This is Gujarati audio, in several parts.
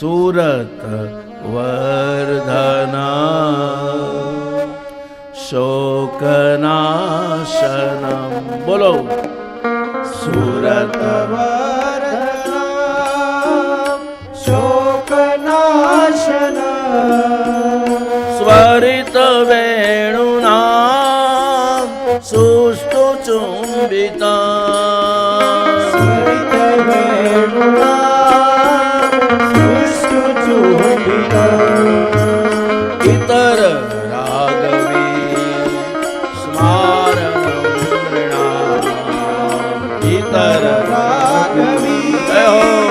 સુરત વર્ધના. શોકનાશનમ. બોલો. સુરત સ્વરિત ઇતર રાગવી સ્મારણમ નૃણામ. ઇતર રાગવી જય હો.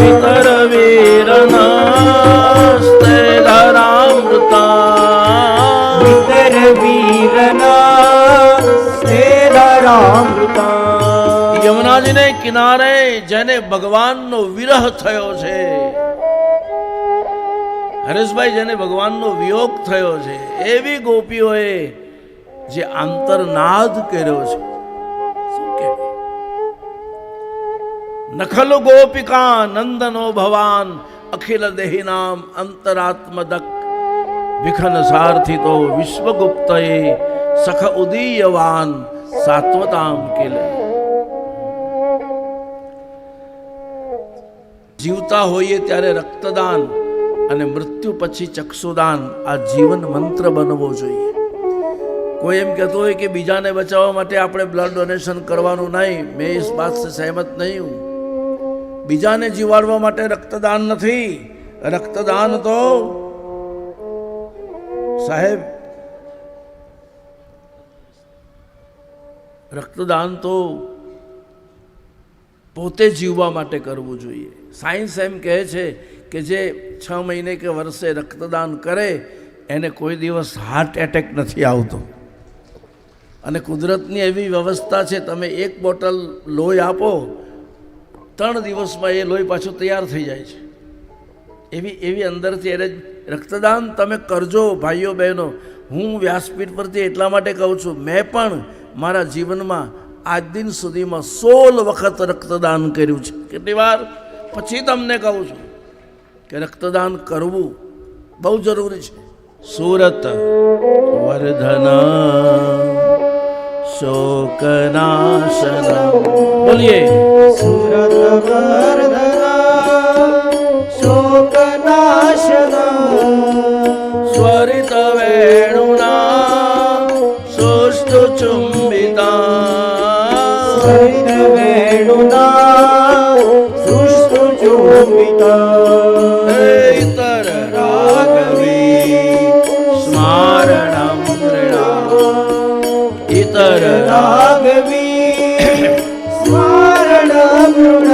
વિતર વીરનાસ્તે ધરામૃતા. યમુનાજીને કિનારે જેને ભગવાનનો વિરહ થયો છે હરેશભાઈ જેને ભગવાનનો વિયોગ થયો છે એવી ગોપીઓએ જે આંતરનાદ કર્યો છે. નખલ ગોપિકા નંદનો ભવાન અખિલ દેહિનામ અંતરાત્મદક વિખન સાર્થિતો વિશ્વગુપ્તએ સખ ઉદીયવાન સાત્વતામ કિલે જીવતા હોઈએ ત્યારે રક્તદાન અને મૃત્યુ પછી ચક્ષુદાન આ જીવન મંત્ર બનવો જોઈએ કોઈ એમ કહેતો હોય કે બીજાને બચાવવા માટે આપણે બ્લડ ડોનેશન કરવાનું નહીં મેં એ બાત સહેમત નહીં હું બીજાને જીવાડવા માટે રક્તદાન નથી. રક્તદાન તો સાહેબ, રક્તદાન તો પોતે જીવવા માટે કરવું જોઈએ. સાયન્સ એમ કહે છે કે જે છ મહિને કે વર્ષે રક્તદાન કરે, એને કોઈ દિવસ હાર્ટ એટેક નથી આવતો. અને કુદરતની એવી વ્યવસ્થા છે, તમે એક બોટલ લોહી આપો ત્રણ દિવસમાં એ લોહી પાછું તૈયાર થઈ જાય છે. એવી એવી અંદરથી એને રક્તદાન તમે કરજો ભાઈઓ બહેનો. હું વ્યાસપીઠ પરથી એટલા માટે કહું છું, મેં પણ મારા જીવનમાં આજ દિન સુધીમાં સોળ વખત રક્તદાન કર્યું છે. કેટલી વાર? પછી તમને કહું છું કે રક્તદાન કરવું બહુ જરૂરી છે. સુરત વર્ધના શોકનાશન. બોલીએ. સ્વરિત વેણુના સુષ્ટુ ચુંબિતા. ઇતર you.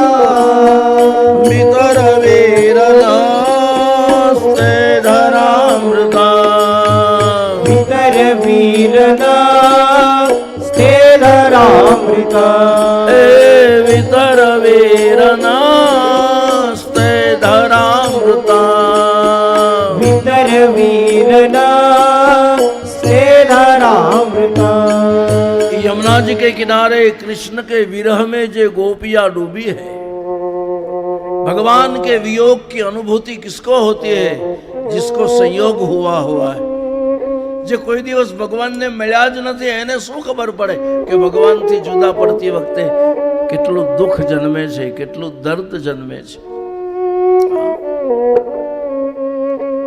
किनारे कृष्ण के विरह में जो गोपियां डूबी है भगवान के वियोग की अनुभूति किसको होती है जिसको संयोग हुआ हुआ है જે કોઈ દિવસ ભગવાનને મળ્યા જ નથી એને શું ખબર પડે કે ભગવાનથી જુદા પડતી વખતે કેટલું દુઃખ જન્મે છે કેટલું દર્દ જન્મે છે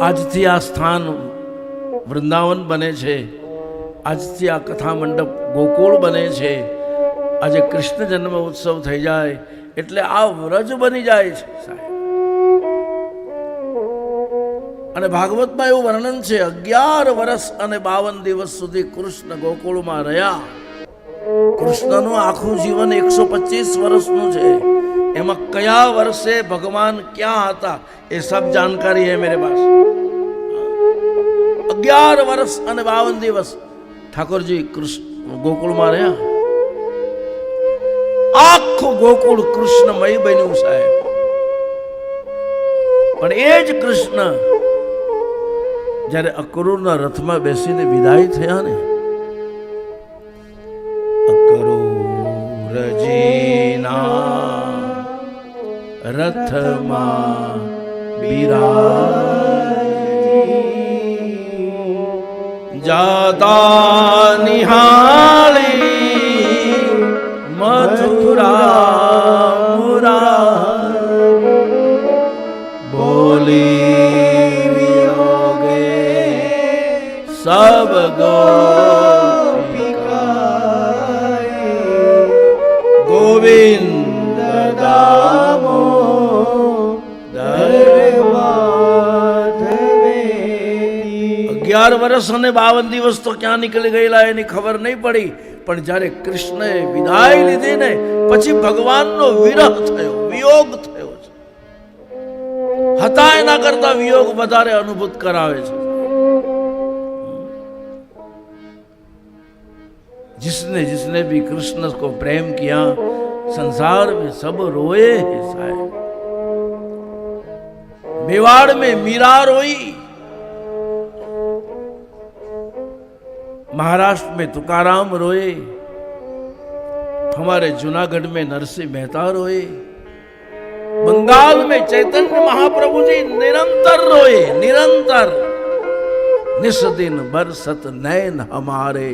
આજથી આ સ્થાન વૃંદાવન બને છે આજથી આ કથા મંડપ ગોકુળ બને છે. આજે કૃષ્ણ જન્મ ઉત્સવ થઈ જાય એટલે આ વ્રજ બની જાય છે સાહેબ. અને ભાગવતમાં એવું વર્ણન છે, અગિયાર વર્ષ અને બાવન દિવસ સુધી કૃષ્ણ ગોકુળમાં રહ્યા. કૃષ્ણનું આખું જીવન એકસો પચીસ વર્ષનું છે. એમાં કયા વર્ષે ભગવાન ક્યાં હતા એ સબ જાણકારી હે મેરે પાસ? અગિયાર વર્ષ અને બાવન દિવસ. ઠાકોરજી, કૃષ્ણ, ગોકુળમાં રહ્યા. આખું ગોકુળ કૃષ્ણમય બન્યું સાહેબ. પણ એ જ કૃષ્ણ જ્યારે અક્રૂરના રથમાં બેસીને વિદાય થયા ને, અક્રૂરજીના રથમાં બિરાજી જાતા નિહાળી મથુરા અગિયાર વર્ષ અને બાવન દિવસ તો ક્યાં નીકળી ગયેલા એની ખબર નહીં પડી પણ જ્યારે કૃષ્ણએ વિદાય લીધી ને પછી ભગવાનનો વિરહ થયો વિયોગ થયો છે હતા એના કરતા વિયોગ વધારે અનુભૂત કરાવે છે जिसने जिसने भी कृष्ण को प्रेम किया संसार में सब रोए हैं साहब मेवाड़ में मीरा रोई महाराष्ट्र में तुकाराम रोए हमारे जूनागढ़ में नरसिंह मेहता रोए बंगाल में चैतन्य महाप्रभु जी निरंतर रोए निरंतर निस दिन बरसत नैन हमारे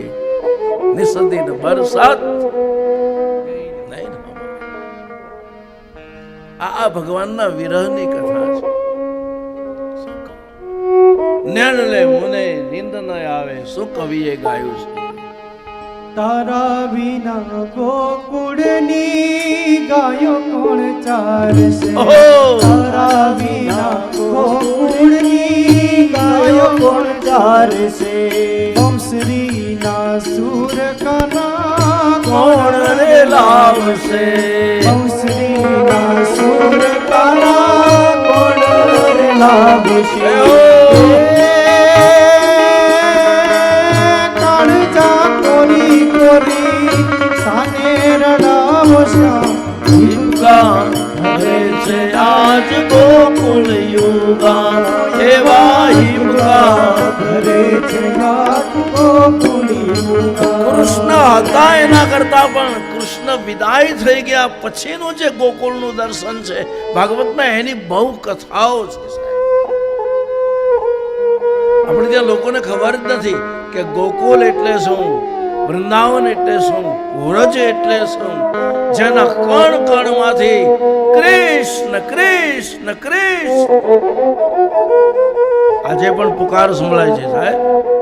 निस दिन बरसत નયન હમારે. આ આ ભગવાનના વિરહની કથા છે શું કહું? નેણલે મુને નિંદ ન આવે શું કવિએ ગાયું છે? તારા વિના ગોકુળની ગાયો કોણ ચારશે! તારા વિના ગોકુળની ગાયો કોણ ચારશે વંશરીના સુર કના કોણ રે લાવશે? વંશરીના સુર કના કોણ રે લાવશે? કૃષ્ણ હતા એના કરતા પણ કૃષ્ણ વિદાય થઈ ગયા, પછીનું જે ગોકુળનું દર્શન છે, ભાગવતમાં એની બહુ કથાઓ છે. આપણે ત્યાં લોકોને ખબર જ નથી કે ગોકુલ એટલે શું, વૃંદાવન એટલે શું વ્રજ એટલે શું જેના કણ કણમાંથી કૃષ્ણ કૃષ્ણ કૃષ્ણ. આજે પણ પુકાર સંભળાય છે સાહેબ.